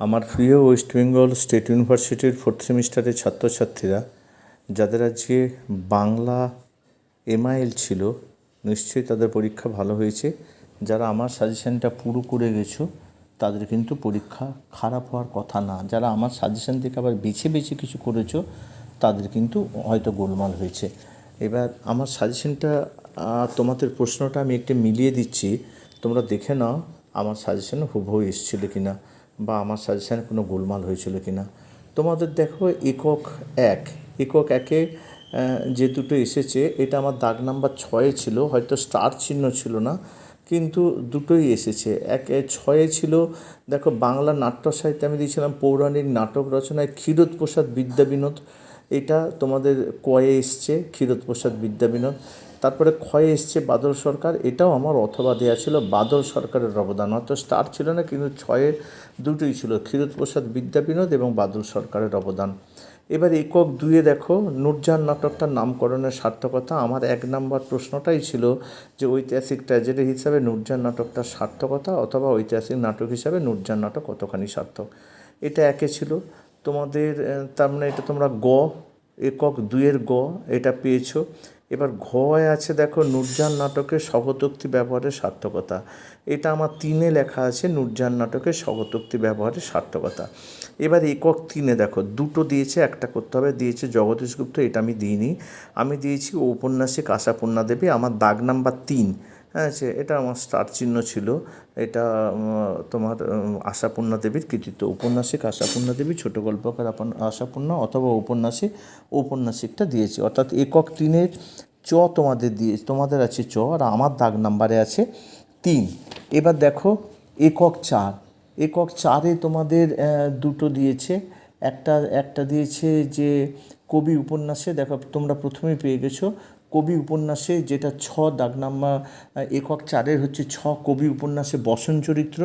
আমার প্রিয় West Bengal state ইউনিভার্সিটির ফোর্থ সেমিস্টারের ছাত্রছাত্রীরা, যাদের আজকে বাংলা এমআইএল ছিল, নিশ্চয়ই তাদের পরীক্ষা ভালো হয়েছে। যারা আমার সাজেশনটা পুরো করে গেছো, তাদের কিন্তু পরীক্ষা খারাপ হওয়ার কথা না। যারা আমার সাজেশান থেকে আবার বেছে বেছে কিছু করেছ, তাদের কিন্তু হয়তো গোলমাল হয়েছে। এবার আমার সাজেশনটা তোমাদের প্রশ্নটা আমি একটু মিলিয়ে দিচ্ছি। তোমরা দেখে নাও, আমার সাজেশনে হুবহু এসেছিল কি না বা আমার সাজেশনে কোনো গোলমাল হয়েছিল কি না তোমাদের দেখো একক এক, একক একে যে দুটো এসেছে, এটা আমার দাগ নাম্বার ছয়ে ছিল, হয়তো স্টার চিহ্ন ছিল না, কিন্তু দুটোই এসেছে। এক ছয়ে ছিল, দেখো বাংলা নাট্য সাহিত্যে আমি দিয়েছিলাম পৌরাণিক নাটক রচনায় ক্ষীরোদ প্রসাদ বিদ্যাবিনোদ, এটা তোমাদের কয়ে এসছে, ক্ষীরোদ প্রসাদ বিদ্যাবিনোদ। তারপরে ক্ষয়ে এসছে বাদল সরকার, এটাও আমার অথবা দেওয়া ছিল বাদল সরকারের অবদান। হয়তো স্টার ছিল না, কিন্তু ছয়ে দুটোই ছিল, ক্ষীরোদ প্রসাদ বিদ্যাবিনোদ এবং বাদল সরকারের অবদান। এবার একক দুয়ে দেখো, নূরজাহান নাটকটার নামকরণের সার্থকতা, আমার এক নাম্বার প্রশ্নটাই ছিল যে ঐতিহাসিক ট্র্যাজেডি হিসাবে নূরজাহান নাটকটার সার্থকতা অথবা ঐতিহাসিক নাটক হিসাবে নূরজাহান নাটক কতখানি সার্থক? এটা একে ছিল। তোমাদের, তার মানে এটা তোমরা গ, একক দুইয়ের গ, এটা পেয়েছ। এবার ঘয় আছে দেখো নূরজান নাটকের স্বগতোক্তি ব্যবহারের সার্থকতা। এটা আমার তিনে লেখা আছে নূরজান নাটকের স্বগতোক্তি ব্যবহারের সার্থকতা। এবার একক তিনে দেখো, দুটো দিয়েছে, একটা করতে হবে, দিয়েছে জগদীশ গুপ্ত, এটা আমি দিইনি। আমি দিয়েছি ঔপন্যাসিক আশাপূর্ণা দেবী, আমার দাগ নাম্বার তিন। হ্যাঁ সে এটা আমার স্টার চিহ্ন ছিল। এটা তোমার আশাপূর্ণা দেবীর কৃতিত্ব। উপন্যাসিক আশাপূর্ণা দেবী, ছোট গল্পকার আশাপূর্ণা অথবা উপন্যাসিক ঔপন্যাসিকটা দিয়েছি। অর্থাৎ একক তিনের চ তোমাদের দিয়ে, তোমাদের আছে চ আর আমার দাগ নাম্বারে আছে তিন। এবার দেখো, একক চার। একক চারে তোমাদের দুটো দিয়েছে। একটা একটা দিয়েছে যে কবি উপন্যাসে, দেখো, তোমরা প্রথমেই পেয়ে গেছো কবি উপন্যাসে যেটা ছ দাগ নাম্বার একক চারের হচ্ছে ছ কবি উপন্যাসে বসন চরিত্র,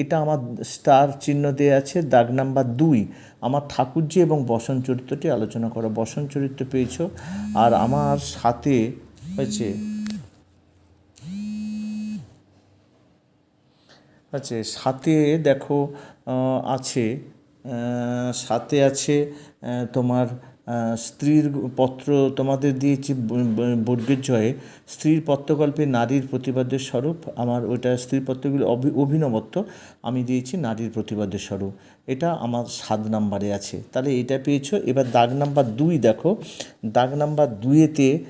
এটা আমার স্টার চিহ্ন দেওয়া আছে দাগ নাম্বার দুই। আমার ঠাকুরজি এবং বসন চরিত্রটি আলোচনা করো। বসন চরিত্র পেয়েছ। আর আমার সাথে হয়েছে আচ্ছা সাথে দেখো আছে সাথে আছে তোমার স্ত্রীর পত্র তোমাদের দিয়েছি বর্গের জয়ে স্ত্রীর পত্রকল্পে নারীর প্রতিবাদের স্বরূপ। আমার ওইটা স্ত্রীর পত্রগুলি অভি- অভিনবত্ব। আমি দিয়েছি নারীর প্রতিবাদের স্বরূপ। এটা আমার সাত নাম্বারে আছে। তাহলে এটা পেয়েছ। এবার দাগ নাম্বার দুই দেখো। দাগ নাম্বার দুইয়েতে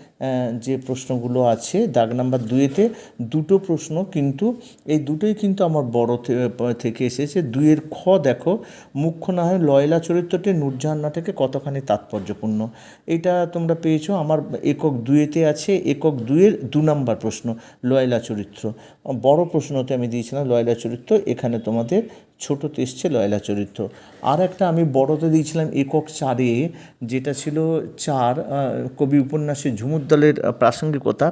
যে প্রশ্নগুলো আছে, দাগ নাম্বার দুইয়েতে দুটো প্রশ্ন কিন্তু, এই দুটোই কিন্তু আমার বড় থেকে এসেছে। দুইয়ের খ দেখো, মুখ্য না হয় লয়লা চরিত্রটি নূরজাহান নাটকে কতখানি তাৎপর্যপূর্ণ? এটা তোমরা পেয়েছ, আমার একক দুইয়েতে আছে, একক দুইয়ের দু নাম্বার প্রশ্ন, লয়লা চরিত্র। বড় প্রশ্নতে আমি দিয়েছিলাম লয়লা চরিত্র, এখানে তোমাদের ছোটোতে এসছে লয়লা চরিত্র। আর একটা আমি বড়তে দিয়েছিলাম একক চারে, যেটা ছিল চার কবি উপন্যাসে ঝুমুদ্দলের দলের প্রাসঙ্গিকতা।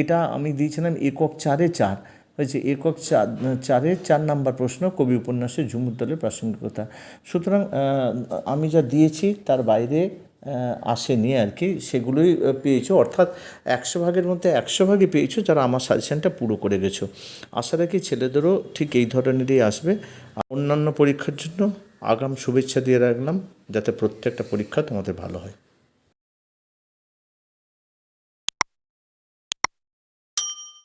এটা আমি দিয়েছিলাম একক চারে চার। হয়েছে একক চার চারে চার নাম্বার প্রশ্ন, কবি উপন্যাসে ঝুমুদ্দলের প্রাসঙ্গিকতা। সুতরাং আমি যা দিয়েছি তার বাইরে আসেনি আর কি, সেগুলোই পেয়েছ। অর্থাৎ একশো ভাগের মধ্যে একশো ভাগই পেয়েছ যারা আমার সাজেশানটা পুরো করে গেছো। আশা রাখি ছেলেদেরও ঠিক এই ধরনেরই আসবে। অন্যান্য পরীক্ষার জন্য আগাম শুভেচ্ছা দিয়ে রাখলাম, যাতে প্রত্যেকটা পরীক্ষা তোমাদের ভালো হয়।